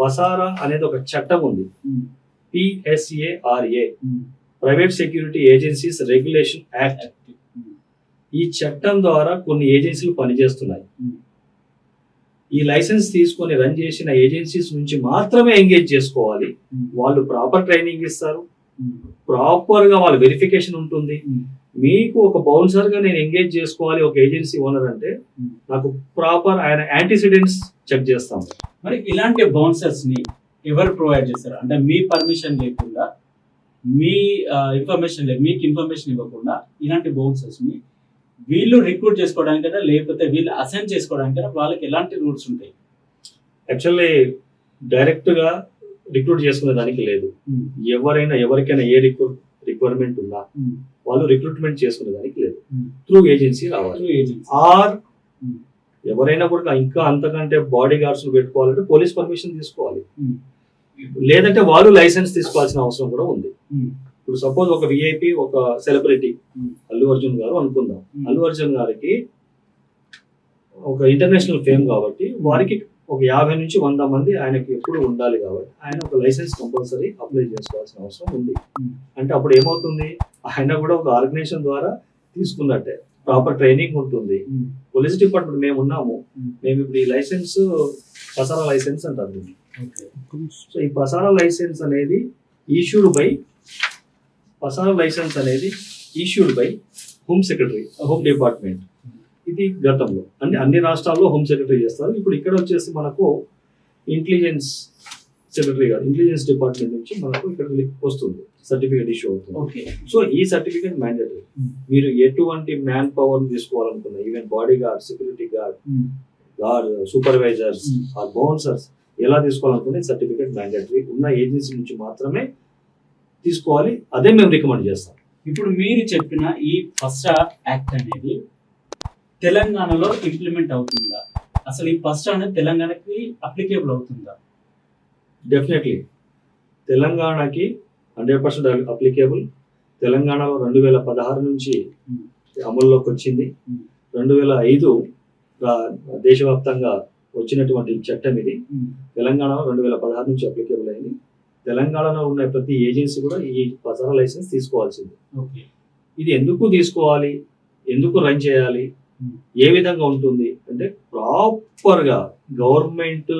పసారా అనేది ఒక చట్టం ఉంది. PSARA private security agencies regulation act ఈ చట్టం ద్వారా కొన్ని ఏజెన్సీలు పనిచేస్తున్నాయి. ఉమ్. ఈ లైసెన్స్ తీసుకొని రన్ చేసిన ఏజెన్సీస్ నుంచి మాత్రమే ఎంగేజ్ చేసుకోవాలి. ఉమ్, వాళ్ళు ప్రాపర్ ట్రైనింగ్ ఇస్తారు. ఉమ్, ప్రాపర్గా వాళ్ళ వెరిఫికేషన్ ఉంటుంది. మీకు ఒక బౌన్సర్గా నేను ఎంగేజ్ చేసుకోవాలి ఒక ఏజెన్సీ ఓనర్ అంటే. నాకు ప్రాపర్ ఆయన యాంటీసిడెంట్స్ చెక్ చేస్తాం మరి ఇలాంటి బౌన్సర్స్ని ఎవరు ప్రొవైడ్ చేస్తారు? అంటే మీ పర్మిషన్ లేకుండా మీ ఇన్ఫర్మేషన్ లేదు మీకు ఇన్ఫర్మేషన్ ఇవ్వకుండా ఇలాంటి బౌన్సర్స్ని వీళ్ళు రిక్రూట్ చేసుకోవడానికైనా లేకపోతే వీళ్ళు అసైన్ చేసుకోవడానికైనా వాళ్ళకి ఎలాంటి రూల్స్ ఉంటాయి? యాక్చువల్లీ డైరెక్ట్గా రిక్రూట్ చేసుకునే దానికి లేదు. ఎవరైనా ఎవరికైనా ఏ రిక్రూట్ రిక్వైర్మెంట్ ఉన్నా ఉమ్, వాళ్ళు రిక్రూట్మెంట్ చేసుకునే దానికి లేదు. త్రూ ఏజెన్సీ రావాలి. ఆర్. ఎవరైనా కూడా ఇంకా అంతకంటే బాడీ గార్డ్స్ పెట్టుకోవాలంటే పోలీస్ పర్మిషన్ తీసుకోవాలి. లేదంటే వాళ్ళు లైసెన్స్ తీసుకోవాల్సిన అవసరం కూడా ఉంది ఇప్పుడు సపోజ్ ఒక విఐపి ఒక సెలబ్రిటీ. అల్లు అర్జున్ గారు అనుకుందాం. అల్లు అర్జున్ గారికి ఒక ఇంటర్నేషనల్ ఫేమ్ కాబట్టి వారికి ఒక యాభై నుంచి వంద మంది ఆయనకి ఎప్పుడు ఉండాలి కాబట్టి ఆయన ఒక లైసెన్స్ కంపల్సరీ అప్లై చేసుకోవాల్సిన అవసరం ఉంది. అంటే అప్పుడు ఏమవుతుంది ఆయన కూడా ఒక ఆర్గనైజేషన్ ద్వారా తీసుకున్నట్టే ప్రాపర్ ట్రైనింగ్ ఉంటుంది. పోలీస్ డిపార్ట్మెంట్ మేము ఉన్నాము. మేము ఇప్పుడు ఈ లైసెన్స్ పసారా లైసెన్స్ అంటారు. సో ఈ పసారా లైసెన్స్ అనేది ఈష్యూడ్ బై పసారా లైసెన్స్ అనేది issued by home secretary home department ఇది గతంలో. అంటే అన్ని రాష్ట్రాల్లో హోమ్ సెక్రటరీ చేస్తారు. ఇప్పుడు ఇక్కడ వచ్చేసి మనకు ఇంటెలిజెన్స్ సెక్రటరీ గారు ఇంటెలిజెన్స్ డిపార్ట్మెంట్ నుంచి మనకు ఇక్కడ వస్తుంది సర్టిఫికేట్ ఇష్యూ అవుతుంది. ఓకే సో ఈ సర్టిఫికేట్ మ్యాండేటరీ Hmm. మీరు ఎటువంటి man power తీసుకోవాలనుకున్నా even body guard security guard guard supervisors. Or bouncers ఎలా తీసుకోవాలనుకునే సర్టిఫికేట్ మ్యాండేటరీ ఉన్న ఏజెన్సీ నుంచి మాత్రమే తీసుకోవాలి అదే మేము రికమెండ్ చేస్తాం. ఇప్పుడు మీరు చెప్పిన ఈ ఫస్ట్ యాక్ట్ అనేది తెలంగాణలో ఇంప్లిమెంట్ అవుతుందా? అసలు ఈ ఫస్ట్ అనేది తెలంగాణకి అప్లికేబుల్ అవుతుందా? డెఫినెట్లీ తెలంగాణకి హండ్రెడ్ పర్సెంట్ అప్లికేబుల్ తెలంగాణలో రెండు వేల పదహారు నుంచి Hmm. అమల్లోకి వచ్చింది Hmm. రెండు వేల ఐదు దేశవ్యాప్తంగా వచ్చినటువంటి చట్టం ఇది ఉమ్, తెలంగాణలో రెండు వేల పదహారు నుంచి అప్లికేబుల్ అయింది. తెలంగాణలో ఉన్న ప్రతి ఏజెన్సీ కూడా ఈ పసారా లైసెన్స్ తీసుకోవాల్సింది. ఇది ఎందుకు తీసుకోవాలి? ఎందుకు రన్ చేయాలి? Hmm. ఏ విధంగా ఉంటుంది? అంటే ప్రాపర్గా గవర్నమెంట్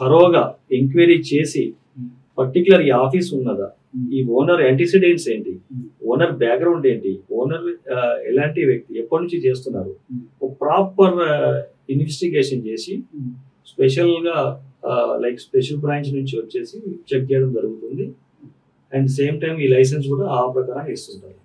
థరోగా ఎంక్వైరీ చేసి Hmm. పర్టికులర్ ఈ ఆఫీస్ ఉన్నదా ఉమ్, ఈ ఓనర్ యాంటిసిడెంట్స్ ఏంటి Hmm. ఓనర్ బ్యాక్గ్రౌండ్ ఏంటి ఓనర్ ఎలాంటి వ్యక్తి ఎప్పటి నుంచి చేస్తున్నారు Hmm. ఒక ప్రాపర్ ఇన్వెస్టిగేషన్ చేసి ఉమ్. స్పెషల్గా లైక్ స్పెషల్ బ్రాంచ్ నుంచి వచ్చేసి చెక్ చేయడం జరుగుతుంది అండ్ సేమ్ టైం ఈ లైసెన్స్ కూడా ఆ ప్రకారం ఇస్తుంటారు